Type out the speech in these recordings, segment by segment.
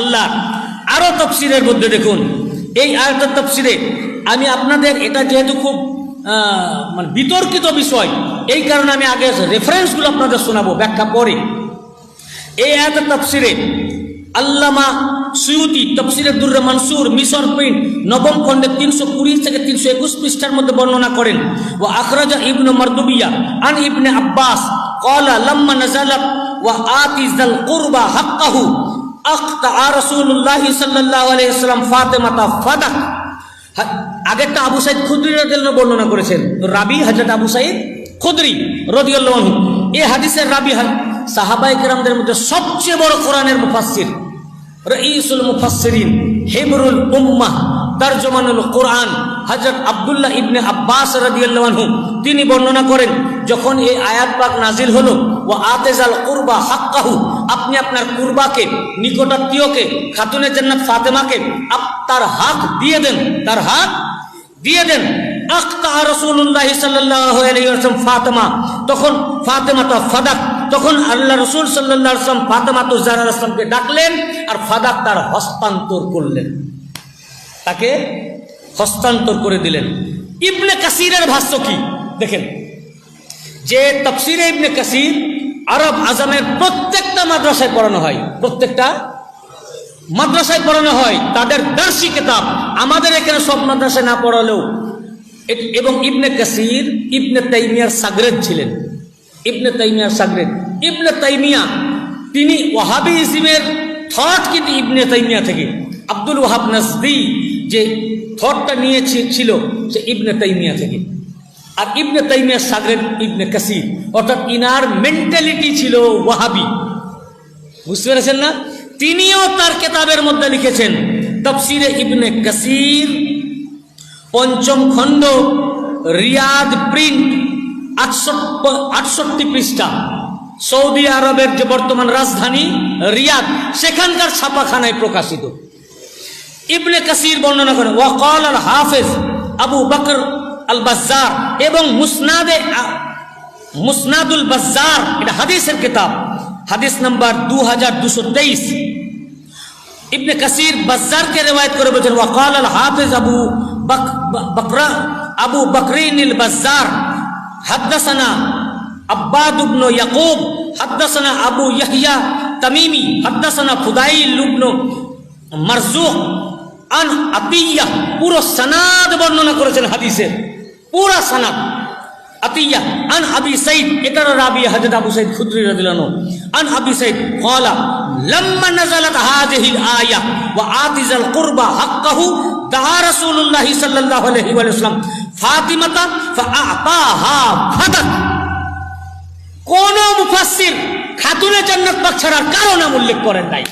আল্লাহ, আরও তফসিরের মধ্যে দেখুন। এই আয়াতের তফসিরে আমি আপনাদের এটা যেহেতু খুব মানে বিতর্কিত বিষয়, এই কারণে আমি আগে রেফারেন্সগুলো আপনাদের শোনাবো, ব্যাখ্যা পরে। এই আয়াতের তফসিরে আল্লামা সুয়ুতি, তফসিরে দুর্রে মনসুর মিশর প্রিন্ট, নবম খণ্ডে তিনশো কুড়ি থেকে তিনশো একুশ পৃষ্ঠার মধ্যে বর্ণনা করেন। ও আখরাজা ইবনে মারদুবিয়া আন ইবনে আব্বাস কলা লাম্মা নাজালাত ওয়া আতিজাল কুরবা হাক্কাহু। আখতা রাসূলুল্লাহি সাল্লাল্লাহু আলাইহি ওয়াসাল্লাম ফাতেমাতা ফাদাক। হা- আগেরটা আবু বর্ণনা করেছেন। রাবি হযরত আবু এই হাদিসের সাহাবায়ে কেরামদের মধ্যে সবচেয়ে বড় কোরআনের মুফাসসির। রঈসুল মুফাসসিরিন, হিবরুল উম্মাহ, তরজমানুল কোরআন, হযরত আব্দুল্লাহ ইবনে আব্বাস রাদিয়াল্লাহু তিনি বর্ণনা করেন, যখন এই আয়াত পাক নাজিল হলো ও আতেজাল কুরবা হাক্কাহু আপনি আপনার কুরবাকে, নিকটাত্মীয়কে, খাতুনে জান্নাত ফাতেমাকে আপ- তার হাত দিয়ে দেন, তার হাত দিয়ে দেন। আলাইহি ফাতেমা। তখন ফাতেমা তো তখন আল্লাহ রসুল ফাতেমা তো ডাকলেন আর তার হস্তান্তর করলেন। তাকে হস্তান্তর করে দিলেন। ইবনে কাসিরের ভাষ্য কি? দেখেন। যে তফসিরে ইবনে কাসির আরব আজমের প্রত্যেকটা মাদ্রাসায় পড়ানো হয়। প্রত্যেকটা মাদ্রাসায় পড়ানো হয়। তাদের দার্সি কিতাব। আমাদের এখানে সব মাদ্রাসায় না পড়ালেও এবং ইবনে কাসির, ইবনে তাইমিয়ার সাগরেদ ছিলেন। ইবনে তাইমিয়ার সাগরেদ। ইবনে তাইমিয়া, তিনি ওয়াহাবি ইসিমের থট কিন্তু ইবনে তাইমিয়া থেকে। আব্দুল ওয়াহাব নাজদি যে থটটা নিয়েছে ছিল সে ইবনে তাইমিয়া থেকে। আর ইবনে তাইমিয়ার সাগরেদ ইবনে কাসির। অর্থাৎ ইনার মেন্টালিটি ছিল ওয়াহাবি। বুঝতে পেরেছেন না? তিনিও তার কেতাবের মধ্যে লিখেছেন, তফসিরে ইবনে কাসির, পঞ্চম খণ্ড, রিয়াদ প্রিন্ট, আটষট্টি পৃষ্ঠা। সৌদি আরবের যে বর্তমান রাজধানী রিয়াদ, সেখানকার ছাপাখানায় প্রকাশিত। ইবনে কাসির বর্ণনা করেন ওয়াকাল আল হাফেজ আবু বকর আল বাজ্জার এবং মুসনাদে মুসনাদুল বাজ্জার, এটা হাদিসের কিতাব। হাদিস নাম্বার দু হাজার দুশো তেইশ। ইবনে কাসির বাজ্জারকে রেওয়ায়ত করে বলছেন, ওয়াকাল আল হাফেজ আবু বক, বকরা, আবু বকরিন আল বাজ্জার, হাদ্দাসানা আব্বাদ ইবনে ইয়াকুব, হাদ্দাসানা আবু ইয়াহইয়া তামিমি, হাদ্দাসানা ফুদাইল ইবনে মারজুক আন আতিয়া পুরো সনাদ বর্ণনা করেছেন হাদিসের। আতিয়া, আন আবি সাইদ এটার রাবি হযরত আবু সাইদ খুদরি রাদিয়াল্লাহু আনহু। আন আবি সাইদ ক্বালা, লাম্মা নাযালাত হাযিহিল আয়া ওয়া আতিজাল কুরবা হাক্কাহু দাআ রাসূলুল্লাহ সাল্লাল্লাহু আলাইহি ওয়া সাল্লাম ফাতিমাতা ফাআতাহা ফাদাক কোন মুফাসসির খাতুনে জান্নাত পাক ছাড়ার কারও নাম উল্লেখ করেন নাই।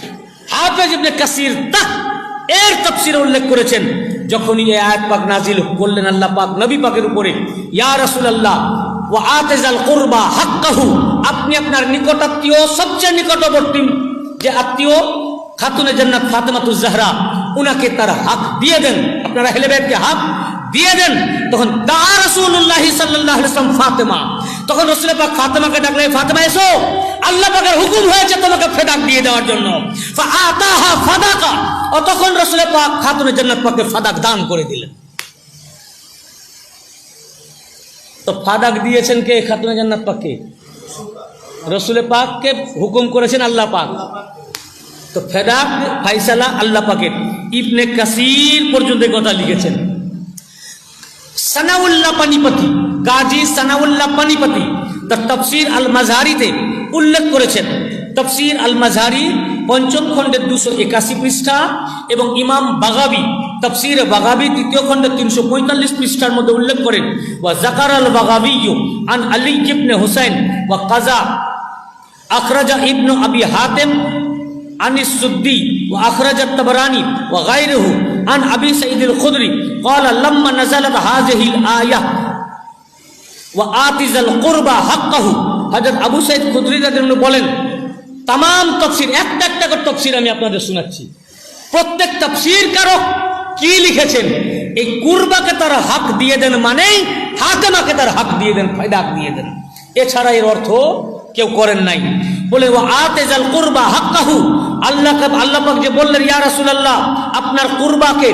হাফেজ ইবনে কাসির তা এর তাফসিরে উল্লেখ করেছেন যখনই এই আয়াত পাক নাজিল করলেন আল্লাহ পাক নবী পাকের উপরে, ইয়া রাসূলুল্লাহ ও আতিজাল কুরবা হাক্কাহু আপনি আপনার নিকট আত্মীয়, সবচেয়ে নিকটবর্তী যে আত্মীয়, খাতুনে জান্নাত ফাতেমাতুজ জাহরা, উনাকে তার হাক দিয়ে দেন। আপনারা হেলে হক দিয়ে দেন, তখন দা আলাইহি ওয়াসাল্লাম ফাতেমা। তখন রাসূল পাক ফাতেমাকে ডাকলে, ফাতেমা, এসো। আল্লাহ পাকের হুকুম হয়েছে তোমাকে ফেদাক দিয়ে দেওয়ার জন্য। ফাআতাহা ফাদাকা। ও তখন রাসূল পাক খাতুনে জান্নাত পাককে ফাদাক দান করে দিলেন। তো ফাদাক দিয়েছেন কে? খাতুনে জান্নাত পাককে? রসুল পাককে হুকুম করেছেন আল্লাহ পাক। তো ফেদাক ফাইসালা আল্লাহ পাকের। ইবনে কাসির পর্যন্ত কথা লিখেছেন। সানাউল্লাহ পানিপতি গাজী সানাউল্লাহ পানিপতি তার তফসির আল মাঝারিতে উল্লেখ করেছেন তফসির আল মাঝারি পঞ্চম খণ্ডের দুশো একাশি পৃষ্ঠা এবং ইমাম বাগাবি তফসির বাগাবি তৃতীয় খণ্ডের তিনশো পঁয়তাল্লিশ পৃষ্ঠার মধ্যে উল্লেখ করেন ওয়া জাকার আল বাগাবি আন আলী ইবনে হুসাইন ওয়া কাজা আখরাজা ইবনু আবি হাতেম عن السدي وأخرج الطبراني وغيره عن أبي سعيد الخدري قال لما نزلت هذه الآية وآتز القربى حقه হযরত আবু সাইদ খুদরি রাদিয়াল্লাহু বলেন তাম তফসির একটা একটা করে তফসির আমি আপনাদের শোনাচ্ছি প্রত্যেক তফসির কারক কি লিখেছেন এই কুরবাকে তার হক দিয়ে দেন মানেই হাতেমাকে তার হক দিয়ে দেন ফায়দাক দিয়ে দেন এছাড়া এর অর্থ কেউ করেন নাই বলে ও আতেজাল কুরবা হাক্কাহু আল্লাহ আল্লাহ পাক যে বললেন, ইয়া রাসূলুল্লাহ, আপনার কুরবাকে,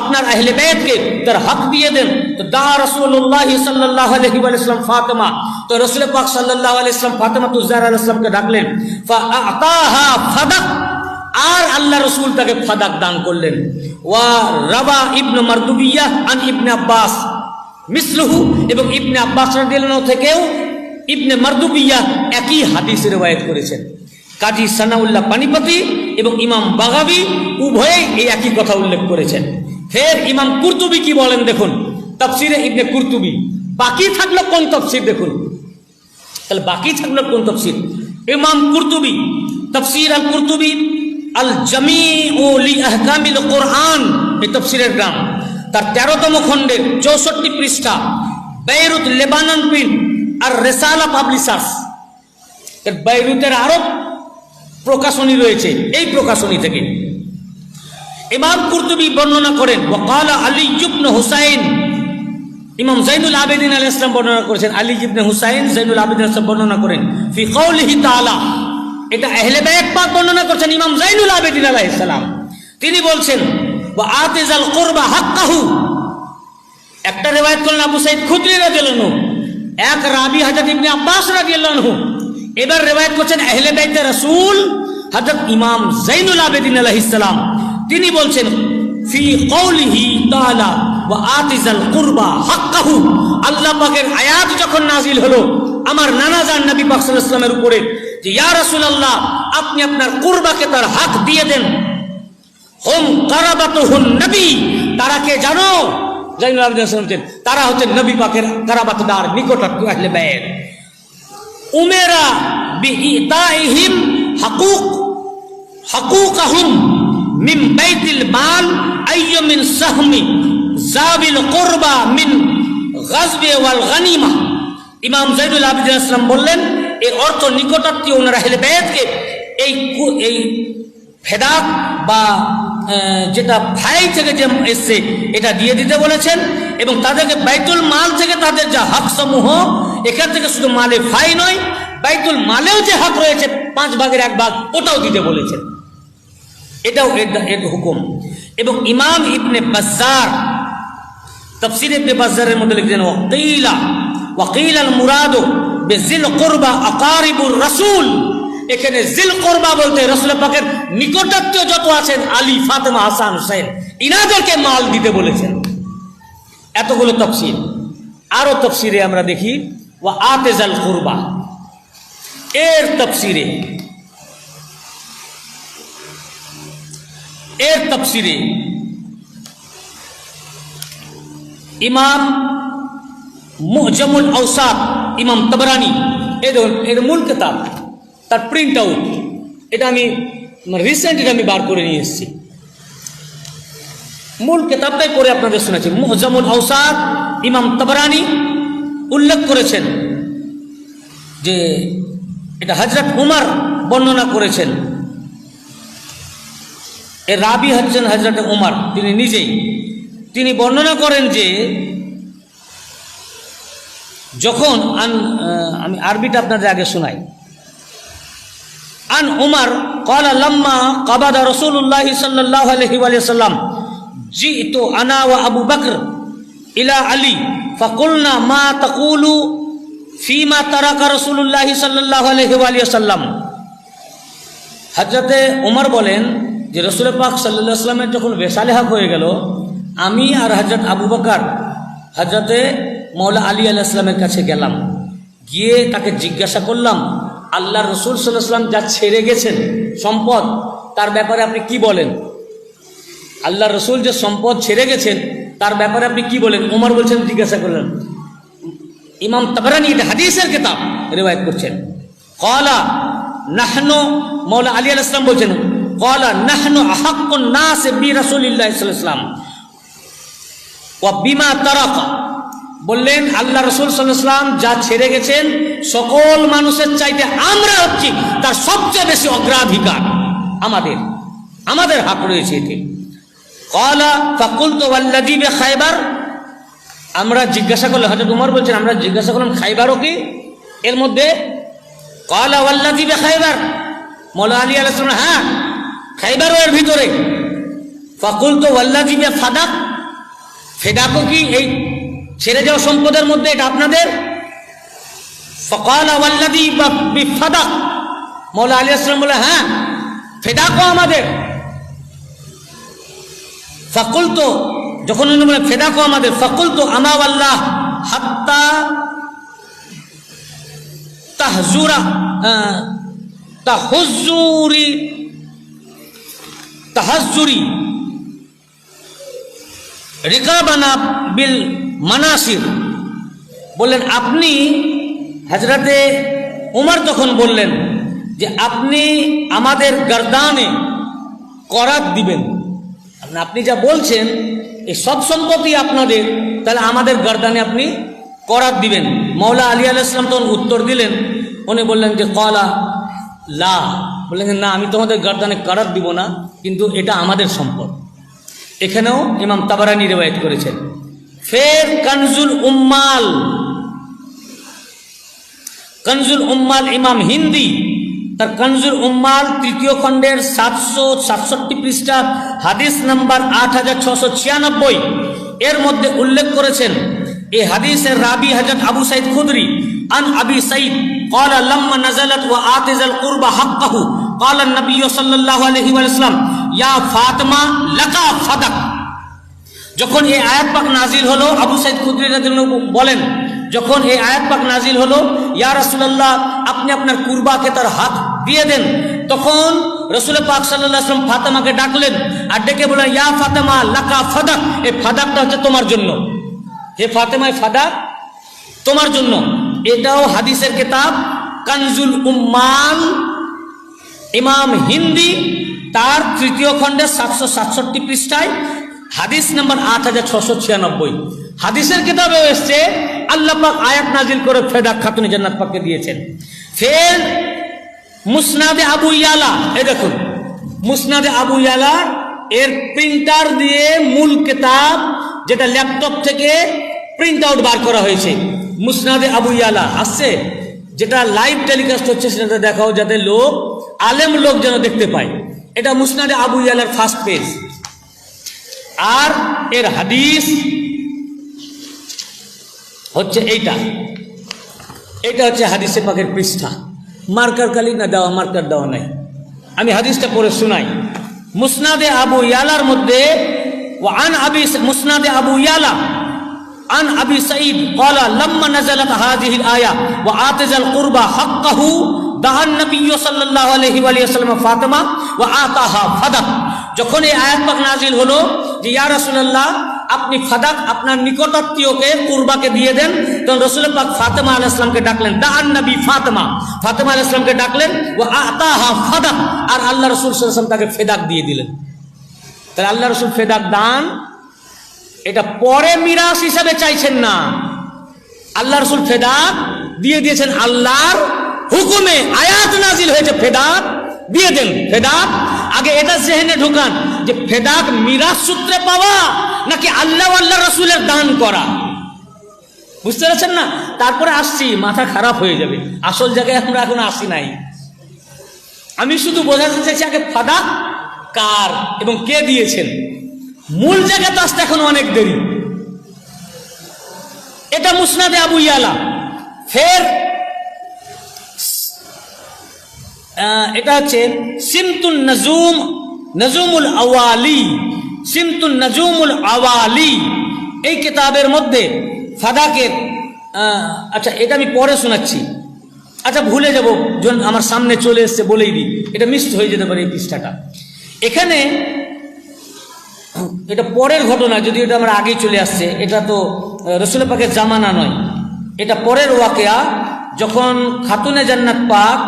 আপনার আহলে বেতকে তার হক দিয়ে দেন। তো দা আলাইহি ওয়া সাল্লাম ফাতেমা। তো রাসূল পাক সাল্লাল্লাহু আলাইহি সাল্লাম ফাতেমা তো জাহরা আলাইহিস সালামকে ডাকলেন। আর আল্লাহ রসুল তাকে ফাদাক দান করলেন। ওয়া রাবা ইবনে মারদুবিয়াহ আন ইবনে আব্বাস। মিসলুহু এবং ইবনে আব্বাস থেকেও ইবনে মারদুবিয়াহ একই হাদিস রেওয়ায়েত করেছেন। কাজী সানাউল্লাহ পানিপতি এবং ইমাম বাগাবি উভয়ে এই একই কথা উল্লেখ করেছেন। ফের ইমাম কুর্তুবি কি বলেন দেখুন? তাফসিরে ইবনে কুর্তুবি। বাকি থাকল কোন তফসির দেখুন? তাহলে বাকি থাকল কোন তফসির? ইমাম কুরতুবি, তফসির আল কুরতুবি, আল জামি ও আহকামিল কোরআন, এই তফসিরের গ্রাম। তার তেরোতম খণ্ডের চৌষট্টি পৃষ্ঠা বেরুত লেবানন প্রিন্ট আর রেসালা পাবলিশার্স। এর বেরুতের আরব প্রকাশনী রয়েছে, এই প্রকাশনী থেকে। ইমাম কুরতুবি বর্ণনা করেন, ওয়াকালা আলী হুসাইন। ইমাম জাইনুল আবেদিন আলাইহিস ইসলাম বর্ণনা করেছেন, আলী ইবনে হুসাইন জাইনুল আবেদিন আলাইহিস সালাম বর্ণনা করেন, ফি কওলিহি এটা আহলে বাইত বর্ণনা করছেন ইমাম জাইনুল আবেদিন আলাইহিস সালাম। তিনি বলছেন, ওয়া আতিজাল কুরবা হাক্কাহু। একটা রিওয়ায়াত করলেন আবু সাইদ খুদরি রাদিয়াল্লাহু এক রাবি হযরত ইবনে আব্বাস রাদিয়াল্লাহু এবার রিওয়ায়াত করছেন আহলে বাইতের রসুল হযরত ইমাম জাইনুল আবেদিন আলাইহিস সালাম। তিনি বলছেন, ফি কওলিহি তাআলা ওয়া আতিজাল কুরবা হাক্কাহু। আল্লাহ পাকের আয়াত যখন নাজিল হলো, আমার নানা জান নবী পাক সাল্লাল্লাহু উপরে, যে, ইয়া রাসূলুল্লাহ, আপনি আপনার কুরবাকে তার হক দিয়ে দেন। হোম কারাবাতুহুন নবী, তারা কে জানো? জাইনুল আবেদিন তারা হচ্ছেন নবী পাকের কারাবাতদার নিকটাত্মীয় আহলে বাইত। উমেরা বিইতাইহিম হাকুক, হাকুকাহুম মিন বাইতিল মাল আইয় মিন সাহমি জাবিল কুরবা মিন গাজবে ওয়াল গানিমা। ইমাম জাইদুল আবিদিন আসলাম বললেন এর অর্থ নিকটাত্মীয় ওনারা হেলে বেদকে এই এই ফেদাক বা যেটা ভাই থেকে যে এসছে, এটা দিয়ে দিতে বলেছেন এবং তাদেরকে বাইতুল মাল থেকে তাদের যা হক সমূহ এখান থেকে শুধু মালে ফাই নয়, বাইতুল মালেও যে হক রয়েছে, পাঁচ ভাগের এক ভাগ ওটাও দিতে বলেছেন। এটাও এর হুকুম। এবং ইমাম ইবনে বাজ্জার তফসির ইবনে বাজ্জারের মধ্যে লিখছেন, ওয়াকিলা, ওয়াকিল আল মুরাদু বেজিল কুরবা আকারিবুর রাসূল। এখানে জিল কোরবা বলতে রসুল পাকের নিকটাত্মীয় যত আছেন, আলী, ফাতেমা, হাসান হুসেন ইনাদেরকে মাল দিতে বলেছেন। এতগুলো তফসির। আরও তফসিরে আমরা দেখি ওয়া আতেজাল কুরবা। এর তফসিরে এর তফসিরে ইমাম মুহজমুল আউসাদ ইমাম তবরানি দেখুন, এর মূল কেতাব, তার প্রিন্ট আউট এটা আমি রিসেন্ট এটা আমি বার করে নিয়ে এসেছি। মূল কেতাবটাই পড়ে আপনাদের শুনেছি মুহজমুল আউসাদ ইমাম তবরানি উল্লেখ করেছেন যে এটা হজরত উমর বর্ণনা করেছেন এর রাবি হচ্ছেন হজরত উমর তিনি নিজেই তিনি বর্ণনা করেন যে যখন আন আহ, আমি আরবিটা আপনাদের আগে শোনাই আন উমর قال لما قبض رسول الله صلى الله عليه وسلم جئت انا وابو بكر ইলা আলী, ফাকুলনা মা তাকুলু ফিমা তারাকা রসুল্লাহ সাল্লাহ আলহিউসাল্লাম হাজরতে উমর বলেন যে রসুল পাক সাল্লাহ সাল্লামের যখন বেসালেহাক হয়ে গেল, আমি আর হজরত আবু বকার হজরতে মৌলা আলী আল্লাহ কাছে গেলাম। গিয়ে তাকে জিজ্ঞাসা করলাম আল্লাহ রসুল সাল্লাহ সাল্লাম যা ছেড়ে গেছেন, সম্পদ, তার ব্যাপারে আপনি কি বলেন? আল্লাহ রসুল যে সম্পদ ছেড়ে গেছেন তার ব্যাপারে আপনি কি বলেন? উমর বলছেন, জিজ্ঞাসা করলেন। ইমাম তাবরানি এটা হাদিসের কিতাব, রেওয়ায়ত করছেন। কলা নাহনু মৌলা আলী আল ইসলাম বলছেন কলা নাহনু আহাক্কুন নাস বি রাসূলিল্লাহ ওয়াসাল্লাম ওয়া বিমা তারাকা। বললেন, আল্লাহ রসুল সাল্লাম যা ছেড়ে গেছেন, সকল মানুষের চাইতে আমরা হচ্ছি তার সবচেয়ে বেশি অগ্রাধিকার। আমাদের আমাদের হাক রয়েছে এতে। ওয়াল্লাদিবে খাইবার আমরা জিজ্ঞাসা করলে হজরত উমর বলছেন, আমরা জিজ্ঞাসা করলাম, খাইবারও কি এর মধ্যে? কলা ওয়াল্লাদিবে খাইবার মৌলা আলী আলাইসলাম হ্যাঁ খাইবারও এর ভিতরে। ফাকুল তো ওয়াল্লাজিবে ফাদাক ফেদাকও কি এই ছেড়ে যাওয়া সম্পদের মধ্যে এটা আপনাদের? ফকাল বা ফাদাক মৌলা আলী আসলাম বলে হ্যাঁ ফেদাকও আমাদের। ফাকুল তো যখন বলে ফেদাকো আমাদের ফাকুল তো আমাওয়াল্লাহ হাত্তা তাহজুরা তাহজুরি তাহাজুরি রিকাবানা বিল মানাসির। বললেন, আপনি হাজরাতে উমর তখন বললেন যে, আপনি আমাদের গর্দানে করাত দিবেন। আপনি- আপনি যা বলছেন, এই সব সম্পত্তি আপনাদের, তাহলে আমাদের গর্দানে আপনি করাত দিবেন। মৌলা আলী আল ইসলাম তখন উত্তর দিলেন, উনি বললেন যে কলা লা। বললেন না, আমি তোমাদের গর্দানে করাত দিব না, কিন্তু এটা আমাদের সম্পদ। এখানেও ইমাম তাবারানি রেওয়ায়ত করেছেন। ফের কনজুল উম্মাল কনজুল উম্মাল ইমাম হিন্দি তার কনজুল উম্মাল তৃতীয় খণ্ডের সাতশো সাতষট্টি পৃষ্ঠা হাদিস নাম্বার আট হাজার ছশো ছিয়ানব্বই এর মধ্যে উল্লেখ করেছেন এই হাদিসের রাবি হজরত আবু সাইদ খুদরি আন আবি সাইদ قال لما نزلت وآتز القربى حقه قال النبي صلى الله عليه وسلم يا فاطمة لك فدق যখন এই আয়াত পাক নাজিল হলো আবু সাইদ খুদরি রাদিয়াল্লাহু আনহু বলেন যখন এই আয়াত পাক নাজিল হলো ইয়া রাসূলুল্লাহ আপনি আপনার কুরবাকে তার হাত দিয়ে দেন। তখন রসুল পাক আলাইহি ফাতেমাকে ডাকলেন আর ডেকে বললেন, ইয়া ফাতেমা, লাকা ফাদাক, এই ফাদাকটা হচ্ছে তোমার জন্য। হে ফাতেমা ফাদাক, তোমার জন্য। এটাও হাদিসের কিতাব, কানজুল উম্মান ইমাম হিন্দি, তার তৃতীয় খণ্ডের সাতশো সাতষট্টি পৃষ্ঠায়, হাদিস নাম্বার আট হাজার ছশো ছিয়ানব্বই। হাদিসের কিতাবেও এসছে, আল্লাহ পাক আয়াত নাজিল করে ফেদাক খাতুনি জান্নাত পাককে দিয়েছেন। ফের মুসনাদে আবু ইয়ালা এ দেখুন, মুসনাদে আবু ইয়ালা, এর প্রিন্টার দিয়ে মূল কেতাব যেটা ল্যাপটপ থেকে প্রিন্ট আউট বার করা হয়েছে। মুসনাদে আবু ইয়ালা, আসছে? যেটা লাইভ টেলিকাস্ট হচ্ছে সেটা দেখাও যাতে লোক, আলেম লোক যেন দেখতে পায়। এটা মুসনাদে আবু ইয়ালার ফার্স্ট পেজ আর এর হাদিস হচ্ছে এইটা। এটা হচ্ছে হাদিসে পাকের পৃষ্ঠা। মার্কার কালি না দেওয়া মার্কার দেওয়া নাই আমি হাদিসটা পড়ে শোনাই মুসনাদে আবু ইয়ালার মধ্যে ও আন আবি মুসনাদে আবু ইয়ালা عن أبي سعيد قال لما نزلت هذه الآية وآتز القربى حقه دعا النبي صلى الله عليه وآله وسلم فاطمة وآتاها فدق যখন এই আয়াত পাক নাজিল হলো যে ইয়া রাসূলুল্লাহ আপনি ফাদাক আপনার নিকটাত্মীয়কে কুরবাকে দিয়ে দেন। তখন রসুল পাক ফাতেমা আলাইহিস সালামকে ডাকলেন দান নবী ফাতেমা। ফাতেমা আলাইহিস সালামকে ডাকলেন ও আতাহা ফাদাক। আর আল্লাহ রসুল ওয়াসাল্লাম তাকে ফেদাক দিয়ে দিলেন। তাহলে আল্লাহ রসুল ফেদাক দান, এটা পরে মিরাস হিসাবে চাইছেন না। আল্লাহ রসুল ফেদাক দিয়ে দিয়েছেন, আল্লাহর হুকুমে আয়াত নাজিল হয়েছে, ফেদাক দিয়ে দেন, ফেদাক আগে এটা জেহেনে ঢুকান যে ফেদাক মিরাস সূত্রে পাওয়া নাকি আল্লাহ আল্লাহ রসুলের দান করা? বুঝতে পারছেন না? তারপরে আসছি, মাথা খারাপ হয়ে যাবে। আসল জায়গায় আমরা এখন আসি নাই। আমি শুধু বোঝাতে চাইছি আগে ফাদাক কার এবং কে দিয়েছেন? মূল জায়গাতে আসতে এখন অনেক দেরি। এটা মুসনাদে আবু ইয়ালা। ফের এটা হচ্ছে সিমতুল নজুম, নজুমুল আওয়ালি সিমতুল নজুমুল আওয়ালি। এই কিতাবের মধ্যে ফাদাকের আচ্ছা এটা আমি পরে শোনাচ্ছি। আচ্ছা ভুলে যাব, যখন আমার সামনে চলে এসছে বলেই দিই। এটা মিস হয়ে যেতে পারে এই পৃষ্ঠাটা। এখানে, এটা পরের ঘটনা যদি এটা আমার আগেই চলে আসছে, এটা তো রসুল পাকের জামানা নয়। এটা পরের ওয়াকেয়া, যখন খাতুনে জান্নাত পাক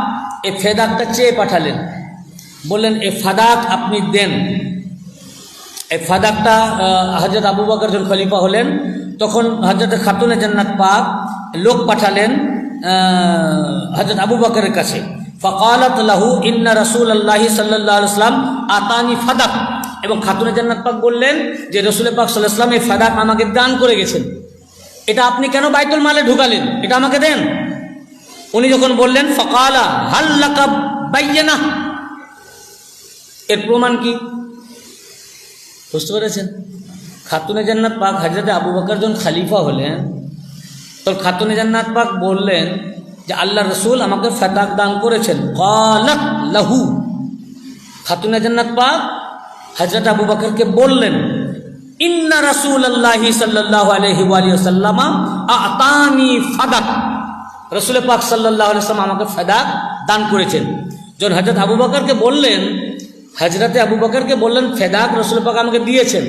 এই ফেদাকটা চেয়ে পাঠালেন। বললেন, এ ফাদাক আপনি দেন। এই ফাদাকটা হজরত আবু বকর যখন খলিফা হলেন, তখন হজরত খাতুনে জান্নাত পাক লোক পাঠালেন হজরত আবু বকরের কাছে। ফকালত লাহু ইন্না রসুল আল্লাহি সাল্লাম আতানি ফাদাক এবং খাতুনে জান্নাত পাক বললেন যে রসুল পাক সাল্লাহ সাল্লাম এই ফাদাক আমাকে দান করে গেছেন। এটা আপনি কেন বাইতুল মালে ঢুকালেন? এটা আমাকে দেন। উনি যখন বললেন, ফকালা হাল্লাকা বাইয়ানা? এর প্রমাণ কি? বুঝতে পেরেছেন? খাতুনে জান্নাত পাক হাজরতে আবু বকর যখন খালিফা হলেন তো খাতুনে জান্নাত পাক বললেন যে, আল্লাহ রসুল আমাকে ফেতাক দান করেছেন। কলাক লাহু। খাতুনে জান্নাত পাক হজরত আবু বকরকে বললেন, ইন্না রাসূল আল্লাহ সাল্লাল্লাহু আলাইহি ওয়া সাল্লামা আতানি ফাদাক। রসুল পাক সাল্লাল্লাহু আলাইহি আমাকে ফাদাক দান করেছেন। যখন হজরত আবু বকরকে বললেন হজরতে আবু বকরকে বললেন ফেদাক রসুল পাক আমাকে দিয়েছেন।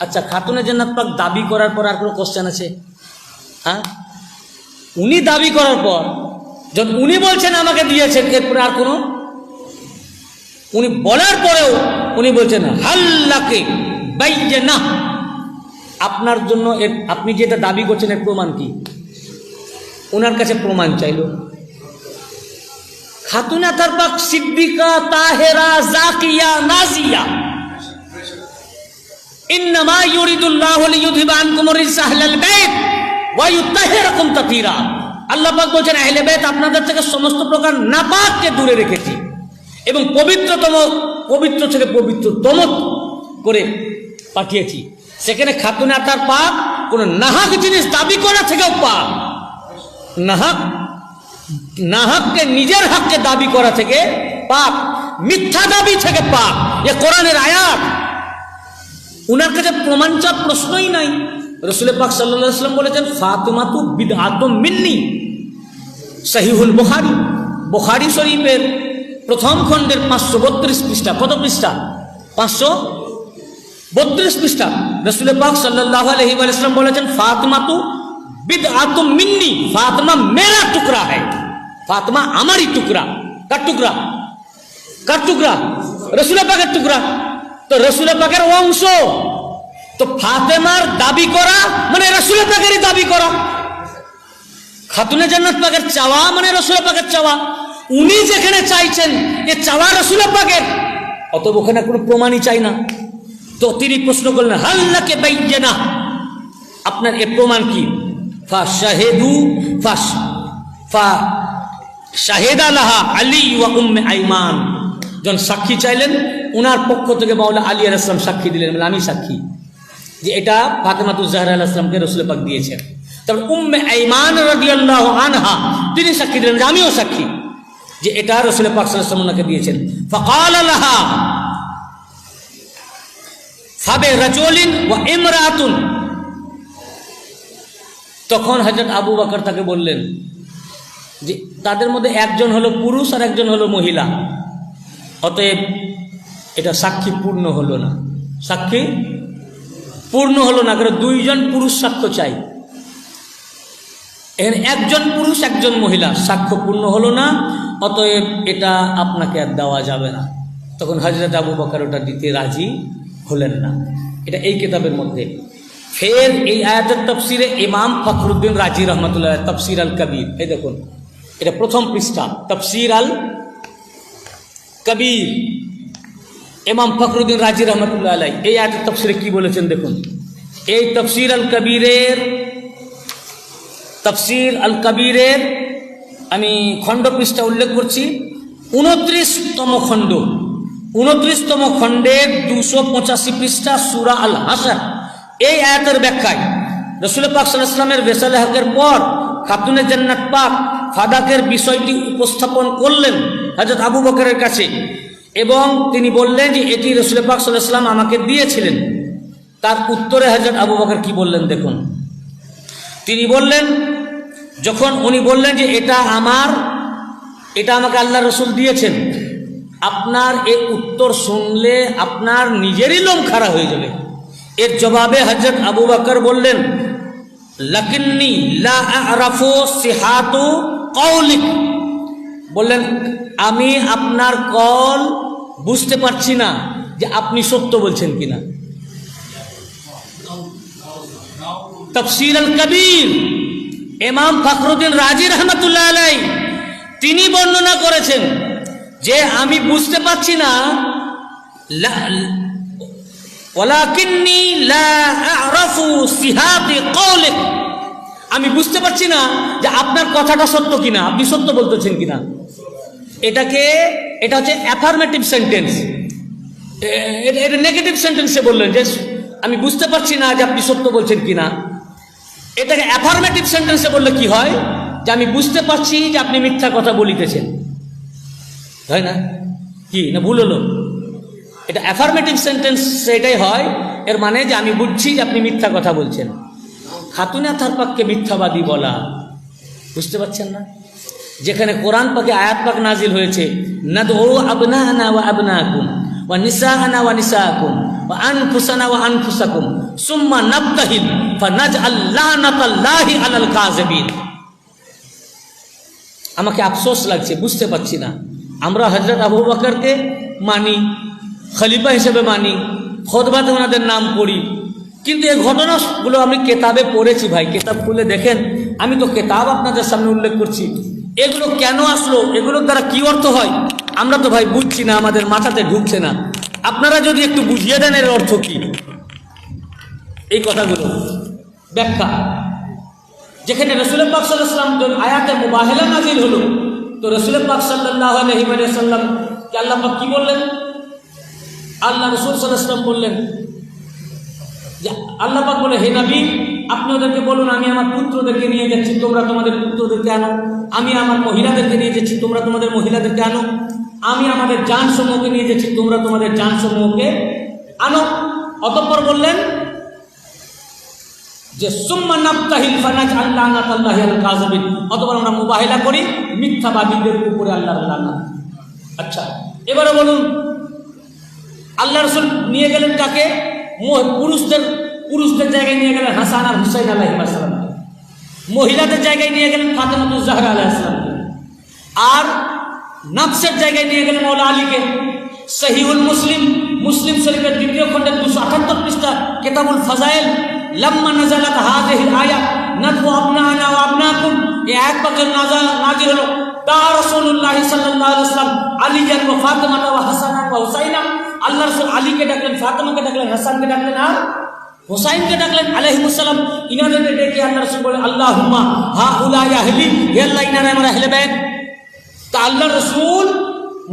আচ্ছা খাতুনে জান্নাত পাক দাবি করার পর আর কোনো কোশ্চেন আছে? হ্যাঁ? উনি দাবি করার পর, যখন উনি বলছেন আমাকে দিয়েছেন, এরপরে আর কোনো? উনি বলার পরেও উনি বলছেন, হাল্লাকে বাইজে না। আপনার জন্য আপনি যেটা দাবি করছেন, এর প্রমাণ কি? ওনার কাছে প্রমাণ চাইল। খাতুনা তার পাক সিদ্দিকা তাহেরা জাকিয়া নাজিয়া। আল্লাহ আপনাদের থেকে সমস্ত প্রকার দূরে রেখেছি এবং পবিত্রতম, পবিত্র থেকে পবিত্রতম করে পাঠিয়েছি। সেখানে খাতুনে তার পাক কোন নাহাক জিনিস দাবি করা থেকেও পাক নাহাক, নাহাককে নিজের হককে দাবি করা থেকে পাপ, মিথ্যা দাবি থেকে পাপ। এ কোরআনের আয়াত। উনার কাছে প্রমাণ চাপ প্রশ্নই নাই। রসুল পাক সাল্লাম বলেছেন, ফাতেমাতু বিদ আদম মিন্নি। সহিহুল বুখারি। বুখারি শরীফের প্রথম খণ্ডের পাঁচশো বত্রিশ পৃষ্ঠা। কত পৃষ্ঠা? পাঁচশো বত্রিশ পৃষ্ঠা। রসুল পাক সাল্লাহ আলহি আলাইসলাম বলেছেন, ফাতেমাতু বিদ আদম মিন্নি, ফাতেমা মেরা টুকরা है ফাতেমা আমারই টুকরা। কার টুকরা? কার টুকরা? রসুল পাকের টুকরা। তো রসুল পাকের অংশ। তো ফাতেমার দাবি করা মানে রসুল পাকেরই দাবি করা। খাতুনে জান্নাত পাকের চাওয়া মানে রসুল পাকের চাওয়া। উনি যেখানে চাইছেন, এ চাওয়া রসুল পাকের। অত ওখানে কোনো প্রমাণই চাই না। তো তিনি প্রশ্ন করলেন, হাল্লাকে বাইজে না আপনার এ প্রমাণ কি? সাক্ষী চাইলেন ওনার পক্ষ থেকে মাওলা আলী আল সাক্ষী দিলেন আমি সাক্ষী যে এটা ফাতেমাতুজ জাহরা আল রসুল পাক দিয়েছেন। তারপর উম্মে আইমান আনহা, তিনি সাক্ষী দিলেন আমিও সাক্ষী যে এটা রসুল পাক সাল্লাল্লাহু আলাইহি ওয়াসাল্লাম ওনাকে দিয়েছেন। ফাকাল লাহা, ফাবে ইমরাতুন তখন হযরত আবু বকর তাকে বললেন যে, তাদের মধ্যে একজন হলো পুরুষ আর একজন হলো মহিলা। অতএব এটা সাক্ষী পূর্ণ হলো না। সাক্ষী পূর্ণ হলো না, কারণ দুইজন পুরুষ সাক্ষ্য চাই। এখানে একজন পুরুষ, একজন মহিলা, সাক্ষ্য পূর্ণ হলো না, অতএব এটা আপনাকে আর দেওয়া যাবে না। তখন হজরত আবু বকর ওটা দিতে রাজি হলেন না। এটা এই কিতাবের মধ্যে। ফের এই আয়াতের তফসিরে ইমাম ফখরুদ্দিন রাজি রহমতুল্লাহ তফসির আল কবির। এই দেখুন, এটা প্রথম পৃষ্ঠা, তফসির আল কবির। ইমাম ফখরুদ্দিন রাজি রহমতুল্লাহ আলাই এই আয়াতের তফসিরে কি বলেছেন দেখুন। এই তফসির আল কবিরের, তফসির আল কবিরের, আমি খণ্ড পৃষ্ঠা উল্লেখ করছি, উনত্রিশতম খণ্ড। উনত্রিশতম খণ্ডের দুশো পঁচাশি পৃষ্ঠা সুরা আল হাসান এই আয়াতের ব্যাখ্যায় রসুল পাক সাল্লামের বেসাল হকের পর খাতুনে জান্নাত পাক ফাদাকের বিষয়টি উপস্থাপন করলেন হজরত আবু বকরের কাছে এবং তিনি বললেন যে এটি রসুল পাক সাল্লাম আমাকে দিয়েছিলেন। তার উত্তরে হজরত আবু বকর কি বললেন দেখুন। তিনি বললেন, যখন উনি বললেন যে এটা আমার, এটা আমাকে আল্লাহ রসুল দিয়েছেন, আপনার এ উত্তর শুনলে আপনার নিজেরই লোম খাড়া হয়ে যাবে। এর জবাবে হজরত আবু বকর বললেন, লাকিন্নি কৌলিক বললেন, আমি আপনার কল বুঝতে পারছি না যে আপনি সত্য বলছেন কিনা। তফসির আল কবির, ইমাম ফখরুদ্দিন রাজি রহমতুল্লাহ আলাই তিনি বর্ণনা করেছেন যে আমি বুঝতে পারছি না আমি বুঝতে পারছি না যে আপনার কথাটা সত্য কিনা, আপনি সত্য বলতেছেন কিনা। এটাকে, এটা হচ্ছে অ্যাফার্মেটিভ সেন্টেন্স এটা নেগেটিভ সেন্টেন্সে বললেন যে, আমি বুঝতে পারছি না যে আপনি সত্য বলছেন কিনা। এটাকে অ্যাফার্মেটিভ সেন্টেন্সে বললে কি হয়? যে আমি বুঝতে পারছি যে আপনি মিথ্যা কথা বলিতেছেন। তাই না? কি? না ভুল হলো? এটা অ্যাফার্মেটিভ সেন্টেন্স সেটাই হয়। এর মানে যে আমি বুঝছি যে আপনি মিথ্যা কথা বলছেন। খাতুনে তার পাককে মিথ্যাবাদী বলা, বুঝতে পারছেন না? যেখানে কোরআন পাকে আয়াত পাক নাজিল হয়েছে নাদ ও আবনা আনা ওয়া আবনা আকুম ওয়া নিসা আনা ওয়া নিসা আকুম ওয়া আনফুসানা ওয়া আনফুসাকুম, সুম্মা নাবতাহিল ফানাজ আল্লাহ নাতাল্লাহি আলাল কাযিবিন। আমাকে আফসোস লাগছে, বুঝতে পারছি না। আমরা হজরত আবু বকরকে মানি। খলিফা হিসেবে মানি খোদবাতে ওনাদের নাম পড়ি। কিন্তু এই ঘটনাগুলো আমি কেতাবে পড়েছি ভাই, কেতাব খুলে দেখেন, আমি তো কেতাব আপনাদের সামনে উল্লেখ করছি। এগুলো কেন আসলো, এগুলোর দ্বারা কি অর্থ হয়, আমরা তো ভাই বুঝছি না, আমাদের মাথাতে ঢুকছে না। আপনারা যদি একটু বুঝিয়ে দেন এর অর্থ কি? এই কথাগুলো। ব্যাখ্যা। যেখানে রসুল পাক সাল্লাম আয়াতে মুবাহেলা নাজিল হলো, তো রসুল পাক সাল্লাহ আলহিমাসাল্লাম কে আল্লাহ কি বললেন? আল্লাহ রসুল সাল্লাহাম বললেন, যে আল্লাপাক বলে, হে নবী, আপনি ওদেরকে বলুন, আমি আমার পুত্রদেরকে নিয়ে যাচ্ছি, তোমরা তোমাদের পুত্রদেরকে আনো। আমি আমার মহিলাদেরকে নিয়ে যাচ্ছি, তোমরা তোমাদের মহিলাদেরকে আনো। আমি আমাদের যান সমূহকে নিয়ে যাচ্ছি, তোমরা তোমাদের যান সমূহকে আনো। অতঃপর বললেন, যে সুম্মা আল্লাহ অথবা আমরা মুবাহিলা করি, মিথ্যাবাদীদের উপরে আল্লাহর লানাত। আচ্ছা এবারে বলুন আল্লাহ রসুল নিয়ে গেলেন কাকে? পুরুষদের পুরুষদের জায়গায় নিয়ে গেলেন হাসান আর হুসাইন আলাহ সালামকে মহিলাদের জায়গায় নিয়ে গেলেন ফাতেমাতুজ জাহরা আলাহ সালামকে আর নফসের জায়গায় নিয়ে গেলেন মৌলা আলীকে। সহিউল মুসলিম মুসলিম শরীফের দ্বিতীয় খণ্ডের দুশো আটাত্তর পৃষ্ঠা কেতাবুল ফাজাইল, লম্মা নাজালাত হাজিহিল আয়াত নাদু আবনানা ওয়া আবনাকুম। এই বছর নাজা নাজির হলো তা রাসূলুল্লাহ সাল্লাল্লাহু আলাইহি ওয়াসাল্লাম আলীজান ওয়া ফাতেমা ওয়া হাসানা ওয়া হুসাইনা আল্লাহ রাসূল আলীকে ডাকলেন, ফাতেমাকে ডাকলেন, হাসানকে ডাকলেন আর হোসাইনকে ডাকলেন আলহিমুসালাম ইনাদেরকে ডেকে আল্লাহ রসুল বলে আল্লাহ হুম্মা হা উলাই আহলি হে আল্লাহ, ইনারা আমার আহলে বেদ তা আল্লাহ রসুল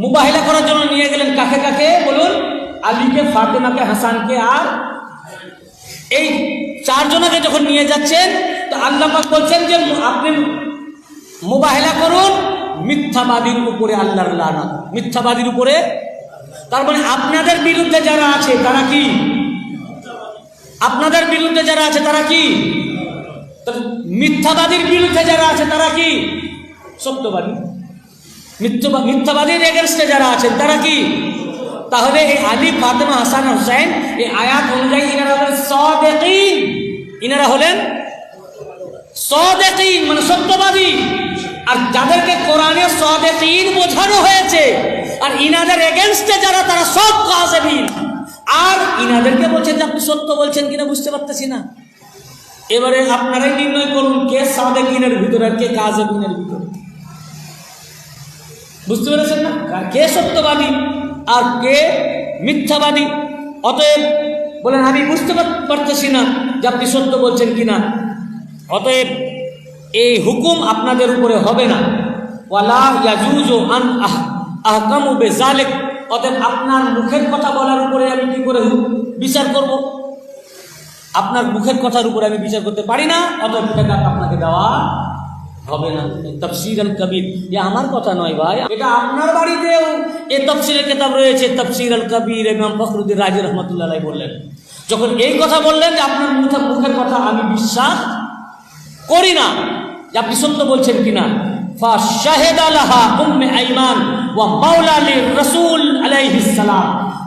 মুবাহিলা করার জন্য নিয়ে গেলেন কাকে কাকে? বলুন, আলীকে, ফাতেমাকে, হাসানকে আর এই চারজনকে যখন নিয়ে যাচ্ছেন, তো আল্লাহ বলছেন যে, আপনি মুবাহিলা করুন, মিথ্যাবাদীর উপরে আল্লাহর লানা মিথ্যাবাদীর উপরে তার মানে আপনাদের বিরুদ্ধে যারা আছে, তারা কি? আপনাদের বিরুদ্ধে যারা আছে, তারা কি? মিথ্যাবাদীর বিরুদ্ধে যারা আছে, তারা কি? সত্যবাদী। মিথ্যা মিথ্যাবাদীর এগেনস্টে যারা আছেন, তারা কি? তাহলে এই আলী, ফাতেমা, হাসান হোসেন এই আয়াত অনুযায়ী ইনারা হলেন সদেকিন। ইনারা হলেন সদেকিন মানে সত্যবাদী। আর যাদেরকে কোরআনে সদেকিন বোঝানো হয়েছে আর ইনাদের এগেনস্টে যারা, তারা সব কাজেবিন। আর ইনাদেরকে বলছেন যে, আপনি সত্য বলছেন কিনা বুঝতে পারতেছি না। এবারে আপনারাই নির্ণয় করুন, কে সাদেকিনের ভিতরে আর কে কাজেবিনের ভিতরে। বুঝতে পেরেছেন না? কে সত্যবাদী আর কে মিথ্যাবাদী? অতএব বলেন, আমি বুঝতে পারতেছি না যে আপনি সত্য বলছেন কিনা। অতএব এই হুকুম আপনাদের উপরে হবে না। ওয়ালা ইয়াজুজু আন আহ আহকামু বেজালেক, অতএব আপনার মুখের কথা বলার উপরে আমি কি করে বিচার করব? আপনার মুখের কথার উপরে আমি বিচার করতে পারি না, অতএব টাকা আপনাকে দেওয়া হবে না। তফসিরান কবির। এ আমার কথা নয় ভাই, এটা আপনার বাড়িতেও এ তফসিরের কেতাব রয়েছে তফসির আল কবির ইমাম ফখরুদ্দিন রাজি রহমতুল্লাহ বললেন। যখন এই কথা বললেন যে আপনার মুখের মুখের কথা আমি বিশ্বাস করি না, যে আপনি সত্য বলছেন কিনা। ফা শাহেদ আলাহা উম্মে আইমান। ওয়া মাওলা আলী রসুল আলাইহিসালাম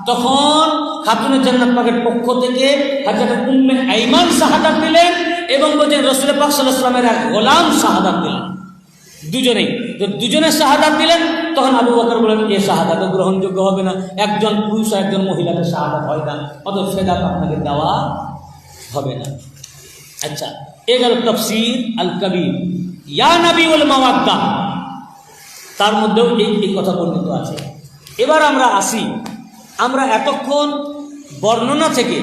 তখন খাতুনের জান্নাত পাকের পক্ষ থেকে হাজরত উম্মে আইমান শাহাদাত দিলেন এবং বলছেন রসুল পাক সাল্লাহামের এক গোলাম শাহাদাত দিলেন দুজনেই। তো দুজনে শাহাদাত দিলেন তখন আবু বকর বলেন, এ শাহাদাত গ্রহণযোগ্য হবে না। একজন পুরুষ আর একজন মহিলাকে শাহাদাত হয় না। অত সেদাত আপনাকে দেওয়া হবে না। আচ্ছা এ গেল তফসির আল কবির ইয়া নবী উল মাওয়াদ্দা। তার মধ্যেও এই এই কথা বর্ণিত আছে। এবার আমরা আসি। আমরা এতক্ষণ বর্ণনা থেকে,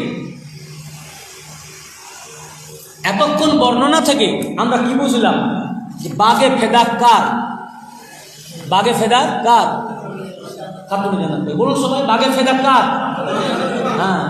এতক্ষণ বর্ণনা থেকে আমরা কি বুঝলাম? যে বাঘে ফেদা কার? বাঘে ফেদা কার? খাতুনে জান্নাত পাবে বলুন সবাই বাঘের ফেদার কার? হ্যাঁ।